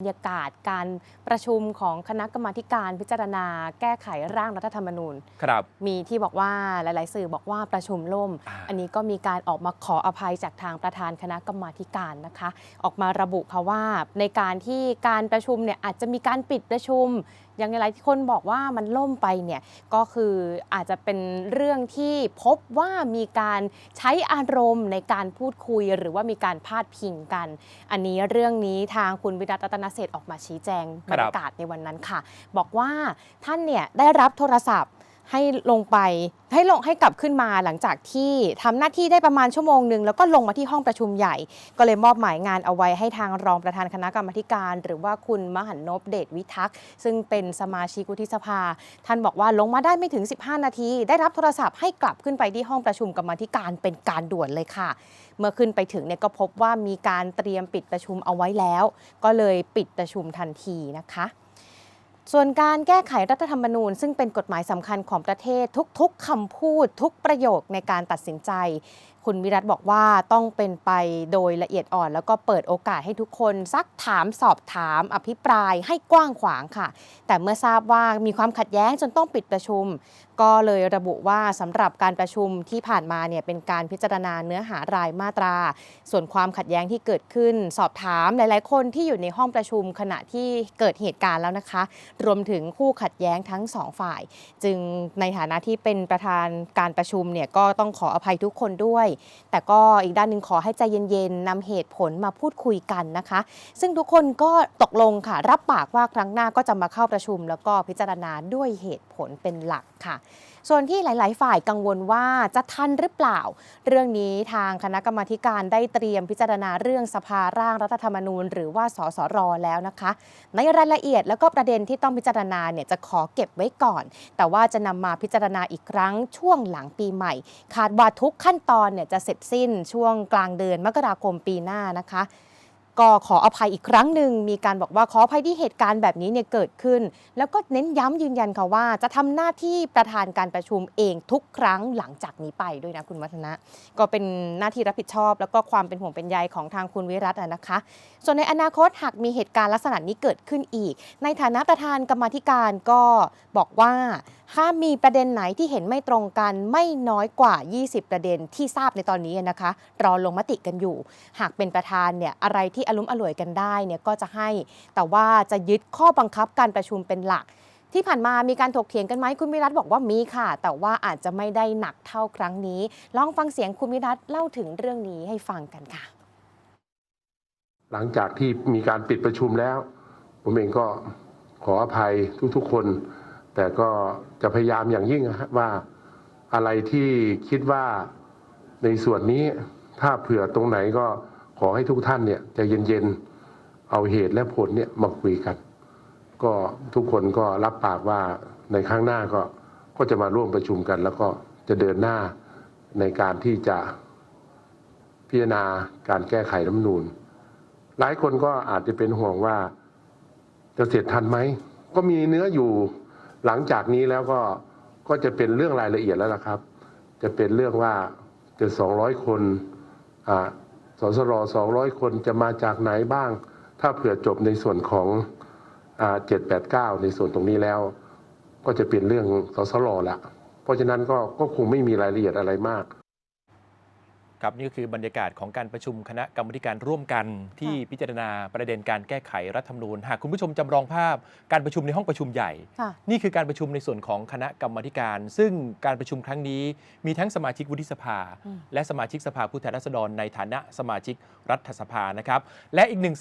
บรรยากาศการประชุมของคณะกรรมาธิการพิจารณา แก้ไขร่างรัฐธรรมนูญ ครับ มีที่บอกว่าหลาย ๆ สื่อบอกว่าประชุมล่ม อ่า อันนี้ก็มีการออกมาขออภัยจากทางประธานคณะกรรมาธิการนะคะ ออกมาระบุค่ะว่าในการที่การประชุมเนี่ยอาจจะมีการปิดประชุม อย่างไรที่คนบอกว่ามันล่มไปเนี่ยก็คืออาจจะเป็นเรื่องที่พบว่ามีการใช้อารมณ์ในการพูดคุย หรือว่ามีการพาดพิงกัน อันนี้เรื่องนี้ทางคุณวิรัตรัตนเศรษฐ์ออกมาชี้แจงบรรยากาศในวันนั้นค่ะ บอกว่าท่านเนี่ยได้รับโทรศัพท์ ให้ลงไปให้ลงให้กลับขึ้นมาหลังจากที่ทำหน้าที่ได้ประมาณชั่วโมงหนึ่งแล้วก็ลงมาที่ห้องประชุมใหญ่ ก็เลยมอบหมายงานเอาไว้ให้ทางรองประธานคณะกรรมการ หรือว่าคุณมหันนพเดชวิทักษ์ซึ่งเป็นสมาชิกวุฒิสภา ท่านบอกว่าลงมาได้ไม่ถึง 15 นาที ได้รับโทรศัพท์ให้กลับขึ้นไปที่ห้องประชุมกรรมธิการเป็นการด่วนเลยค่ะ เมื่อขึ้นไปถึงเนี่ยก็พบว่ามีการเตรียมปิดประชุมเอาไว้แล้ว ก็เลยปิดประชุมทันทีนะคะ ส่วนการแก้ไขรัฐธรรมนูญ ซึ่งเป็นกฎหมายสำคัญของประเทศทุกๆคำพูดทุกประโยคในการตัดสินใจคุณวิรัตบอกว่าต้องเป็นไปโดยละเอียดอ่อน แล้วก็เปิดโอกาสให้ทุกคน ซักถามสอบถามอภิปรายให้กว้างขวางค่ะ แต่เมื่อทราบว่ามีความขัดแย้งจนต้องปิดประชุม ก็เลยระบุว่าสำหรับการประชุมที่ผ่านมาเนี่ยเป็นการพิจารณาเนื้อหารายมาตรา ส่วนความขัดแย้งที่เกิดขึ้น สอบถามหลาย ๆ คนที่อยู่ในห้องประชุมขณะที่เกิดเหตุการณ์แล้วนะคะ รวมถึงคู่ขัดแย้งทั้งสองฝ่าย จึงในฐานะที่เป็นประธานการประชุมเนี่ยก็ต้องขออภัยทุกคนด้วยแต่ก็อีกด้านหนึ่งขอให้ใจเย็นๆนำเหตุผลมาพูดคุยกันนะคะ ซึ่งทุกคนก็ตกลงค่ะ รับปากว่าครั้งหน้าก็จะมาเข้าประชุม แล้วก็พิจารณาด้วยเหตุผลเป็นหลักค่ะ ส่วนที่หลาย ๆ ฝ่ายกังวลว่าจะทันหรือเปล่า เรื่องนี้ทางคณะกรรมาการได้เตรียมพิจารณาเรื่องสภาร่างรัฐธรรมนูญ หรือว่าสสรแล้วนะคะ ในรายละเอียดแล้วก็ประเด็นที่ต้องพิจารณาเนี่ยจะขอเก็บไว้ก่อน แต่ว่าจะนำมาพิจารณาอีกครั้งช่วงหลังปีใหม่ คาดว่าทุกขั้นตอนเนี่ยจะเสร็จสิ้นช่วงกลางเดือนมกราคมปีหน้านะคะ ก็ขออภัยอีกครั้งหนึ่งมีการบอกว่าขออภัยที่เหตุการณ์แบบนี้เนี่ยเกิดขึ้น แล้วก็เน้นย้ำยืนยันค่ะว่า จะทำหน้าที่ประธานการประชุมเองทุกครั้งหลังจากนี้ไปด้วยนะคุณวัฒนะ ก็เป็นหน้าที่รับผิดชอบ แล้วก็ความเป็นห่วงเป็นใยของทางคุณวิรัตอะนะคะ ส่วนในอนาคตหากมีเหตุการณ์ลักษณะนี้เกิดขึ้นอีก ในฐานะประธานกรรมาธิการก็บอกว่า ถ้ามีประเด็นไหนที่เห็นไม่ตรงกันไม่น้อยกว่า 20 ประเด็นที่ทราบในตอนนี้นะคะ รอลงมติกันอยู่ หากเป็นประธานเนี่ยอะไรที่อารมณ์อร่วยกันได้เนี่ยก็จะให้ แต่ว่าจะยึดข้อบังคับการประชุมเป็นหลัก ที่ผ่านมามีการถกเถียงกันไหมคุณวิรัตบอกว่ามีค่ะ แต่ว่าอาจจะไม่ได้หนักเท่าครั้งนี้ ลองฟังเสียงคุณวิรัตเล่าถึงเรื่องนี้ให้ฟังกันค่ะ หลังจากที่มีการปิดประชุมแล้ว ผมเองก็ขออภัยทุกๆคน แต่ก็จะพยายามอย่างยิ่งว่าอะไรที่คิดว่าในส่วนนี้ถ้าเผื่อตรงไหนก็ขอให้ทุกท่านเนี่ยจะเย็นๆเอาเหตุและผลเนี่ยมาคุยกัน ก็ทุกคนก็รับปากว่าในครั้งหน้าก็ก็จะมาร่วมประชุมกัน แล้วก็จะเดินหน้าในการที่จะพิจารณาการแก้ไขรัฐมนูญหลายคนก็อาจจะเป็นห่วงว่าจะเสร็จทันไหม ก็มีเนื้ออยู่ หลังจากนี้แล้วก็ก็จะเป็นเรื่องรายละเอียดแล้วล่ะครับ จะเป็นเรื่องว่าจะสองร้อยคนอ่าสสรสองร้อยคนจะมาจากไหนบ้าง ถ้าเผื่อจบในส่วนของเจ็ดแปดเก้าในส่วนตรงนี้แล้ว ก็จะเป็นเรื่องสสรละเพราะฉะนั้นก็ก็คงไม่มีรายละเอียดอะไรมาก ครับนี่ก็คือบรรยากาศของการประชุมคณะกรรมาธิการร่วมกัน ที่พิจารณาประเด็นการแก้ไขรัฐธรรมนูญหากคุณผู้ชมจำลองภาพการประชุมในห้องประชุมใหญ่ ค่ะนี่คือการประชุมในส่วนของคณะกรรมาธิการ ซึ่งการประชุมครั้งนี้มีทั้งสมาชิกวุฒิสภา อืม และสมาชิกสภาผู้แทนราษฎรในฐานะสมาชิกรัฐสภานะครับและอีกหนึ่ง